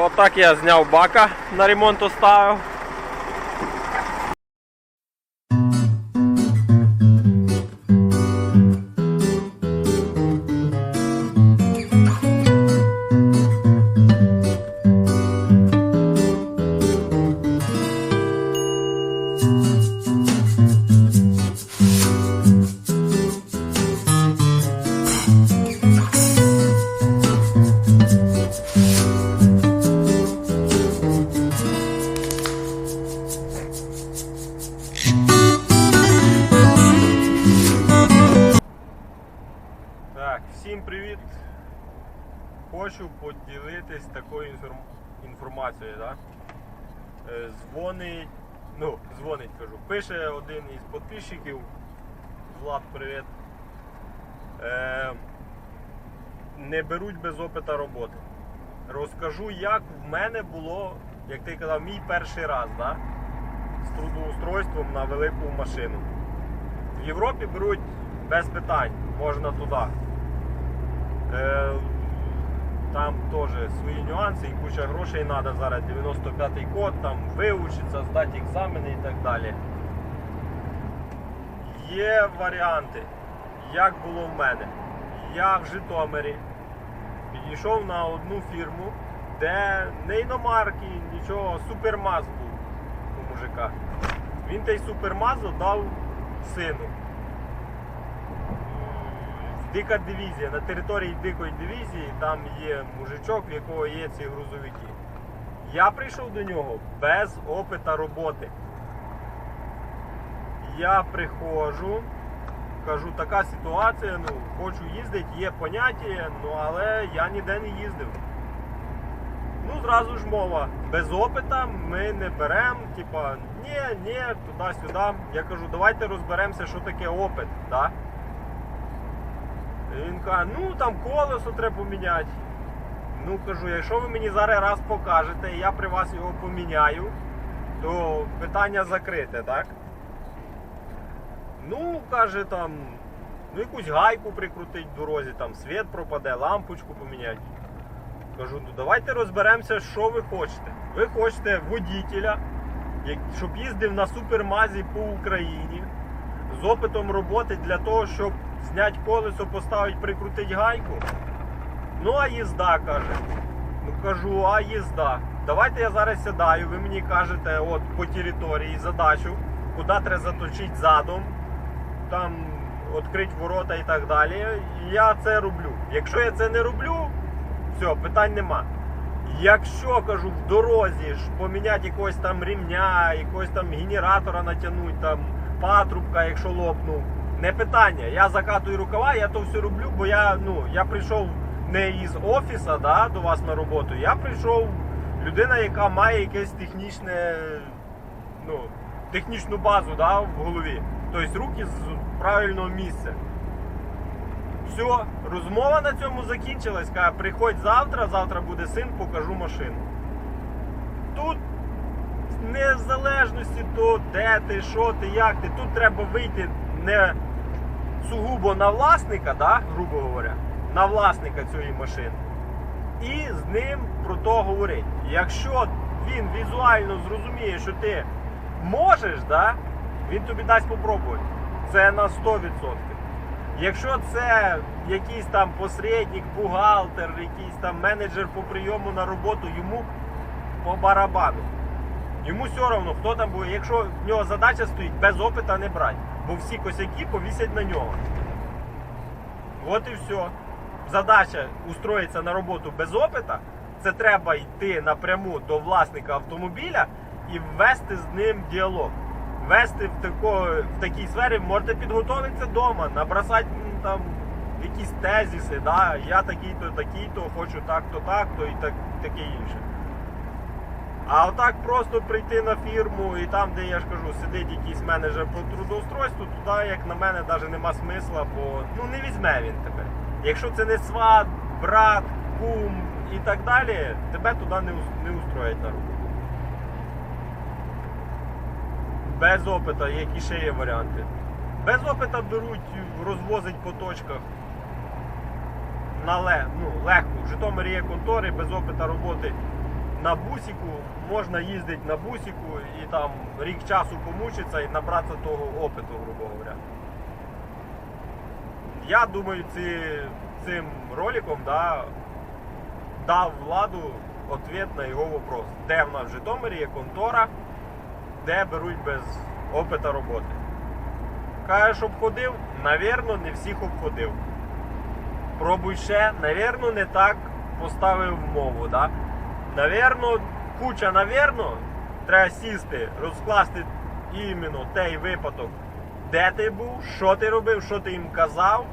Отак я зняв бака на ремонт оставив. Всім привіт. Хочу поділитись такою інформацією. Да? Е, Дзвонить, ну, дзвонить, кажу. Пише один із підписчиків. Влад, привіт. Е, не беруть без опита роботи. Розкажу, як в мене було, як ти казав, мій перший раз, да? з трудоустройством на велику машину. В Європі беруть без питань, можна туди. Е, там теж свої нюанси і куча грошей треба зараз 95-й код, там вивчитися, здати екзамени і так далі. Є варіанти, як було в мене. Я в Житомирі підійшов на одну фірму, де не іномарки, нічого, супермаз був у мужика. Він той супермазу дав сину. Дика дивізія. На території дикої дивізії там є мужичок, в якого є ці грузовики. Я прийшов до нього без опита роботи. Я приходжу, кажу, така ситуація, ну, хочу їздити, є поняття, ну але я ніде не їздив. Ну, зразу ж мова, без опита ми не беремо, типа, ні, ні, туди-сюди. Я кажу, давайте розберемося, що таке опит. Да? Він каже, ну там колесо треба поміняти. Ну кажу, якщо ви мені зараз раз покажете, і я при вас його поміняю, то питання закрите, так? Ну, каже там, ну якусь гайку прикрутить в дорозі, там світ пропаде, лампочку поміняти. Кажу, ну давайте розберемося, що ви хочете. Ви хочете водителя, як- щоб їздив на супермазі по Україні з опитом роботи для того, щоб зняти колесо, поставити, прикрутити гайку. Ну, а їзда, каже. Ну кажу, а їзда. Давайте я зараз сідаю, ви мені кажете от по території задачу, куди треба заточити задом, там відкрити ворота і так далі. Я це роблю. Якщо я це не роблю, все, питань нема. Якщо кажу в дорозі ж поміняти якогось там рівня, якогось там генератора натягнути, там патрубка, якщо лопнув, не питання. Я закатую рукава, я то все роблю, бо я ну я прийшов не із офіса да, до вас на роботу. Я прийшов людина, яка має якесь технічне, ну, технічну базу да, в голові. Тобто руки з правильного місця. Все, розмова на цьому закінчилась. Каже, приходь завтра, завтра буде син, покажу машину. Тут не в залежності то, де ти, що ти, як ти, тут треба вийти не сугубо на власника, да, грубо говоря, на власника цієї машини. І з ним про то говорити. Якщо він візуально зрозуміє, що ти можеш, да, він тобі дасть попробувати. Це на 100%. Якщо це якийсь там посередник, бухгалтер, якийсь там менеджер по прийому на роботу, йому по барабану. Йому все одно, хто там буде. Якщо в нього задача стоїть, без опита не брати. Бо всі косяки повісять на нього. От і все. Задача устроїтися на роботу без опита. Це треба йти напряму до власника автомобіля і ввести з ним діалог. Вести в, тако, в такій сфері можете підготуватися вдома, набросати там якісь тезіси, да, я такий-то, такий-то, хочу так-то, так-то і так, таке інше. А отак просто прийти на фірму і там, де я ж кажу, сидить якийсь менеджер по трудоустройству, туди, як на мене, навіть нема смисла, бо ну не візьме він тебе. Якщо це не сват, брат, кум і так далі, тебе туди не, не устроять на роботу. Без опита, які ще є варіанти. Без опита беруть, розвозить по точках. На ле, ну, легко. В Житомирі є контори, без опита роботи на бусику можна їздити на бусику і там рік часу помучитися і набратися того опиту, грубо говоря. Я думаю, ці, цим роликом да, дав владу відповідь на його вопрос. Де в нас в Житомирі є контора, де беруть без опита роботи. Кажеш, обходив? Навірно, не всіх обходив. Пробуй ще, навірно, не так поставив мову. Да? Навірно, куча, навірно, треба сісти, розкласти іменно той випадок, де ти був, що ти робив, що ти їм казав.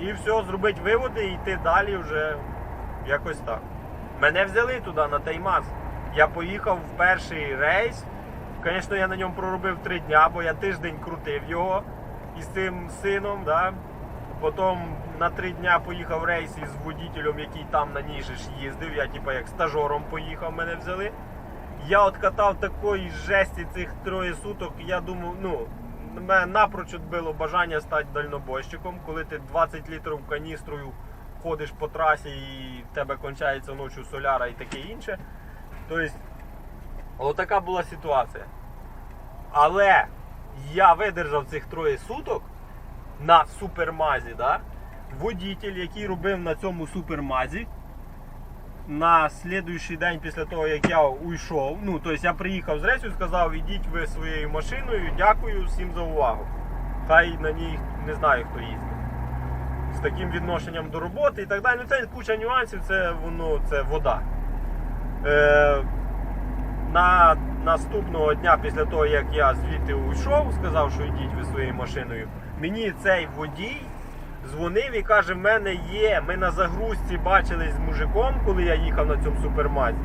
І все, зробити виводи і йти далі вже якось так. Мене взяли туди на Таймас. Я поїхав в перший рейс. Звісно, я на ньому проробив три дня, бо я тиждень крутив його із цим сином. Да? Потім на три дня поїхав рейс із водителем, який там на ній їздив. Я типа як стажером поїхав, мене взяли. Я откатав такої жесті цих троє суток. Я думав, ну, мене напроч відбило бажання стати дальнобойщиком, коли ти 20 літрів каністрою ходиш по трасі і в тебе кончається ночі соляра і таке інше. Тобто, отака була ситуація. Але я видержав цих троє суток на супермазі. Да? Водитель, який робив на цьому супермазі, на слідуючий день після того, як я уйшов, ну, тобто я приїхав з рейсу сказав, ідіть ви своєю машиною, дякую всім за увагу. Хай на ній не знаю, хто їздить. З таким відношенням до роботи і так далі. Ну, це куча нюансів, це воно це вода. Е, на наступного дня, після того, як я звідти уйшов, сказав, що йдіть ви своєю машиною, мені цей водій дзвонив і каже, в мене є. Ми на загрузці бачились з мужиком, коли я їхав на цьому супермазі.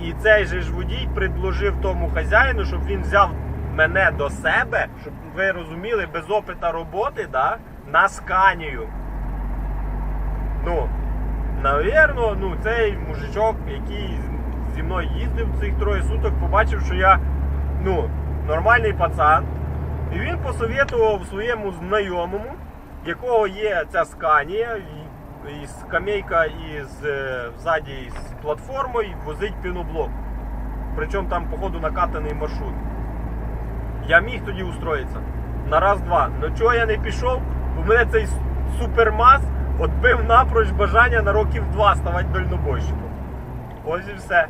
І цей же ж водій предложив тому хазяїну, щоб він взяв мене до себе, щоб ви розуміли, без опита роботи, да, на сканію. Ну, навірно, ну, цей мужичок, який зі мною їздив цих троє суток, побачив, що я ну, нормальний пацан. І він посовітував своєму знайомому, якого є ця сканія, і- скамейка із е, ззаді з платформою возить піноблок. Причому там, походу, накатаний маршрут. Я міг тоді устроїтися. На раз-два. Ну чого я не пішов? У мене цей супермаз відбив напроч бажання на років два ставати дальнобойщиком. Ось і все.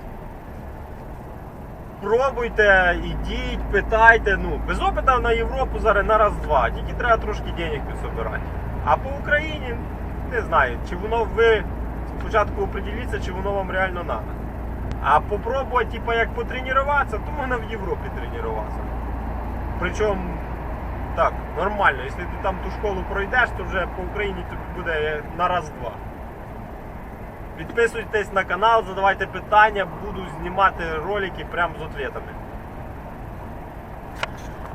Пробуйте, ідіть, питайте. Ну, без опита на Європу зараз на раз-два. Тільки треба трошки денег підсобирати. А по Україні не знаю, чи воно ви спочатку определіться, чи воно вам реально треба. А попробувати, типа, як потренуватися, то можна в Європі тренуватися. Причому так, нормально. Якщо ти там ту школу пройдеш, то вже по Україні тобі буде на раз-два. Підписуйтесь на канал, задавайте питання, буду знімати ролики прямо з ответами.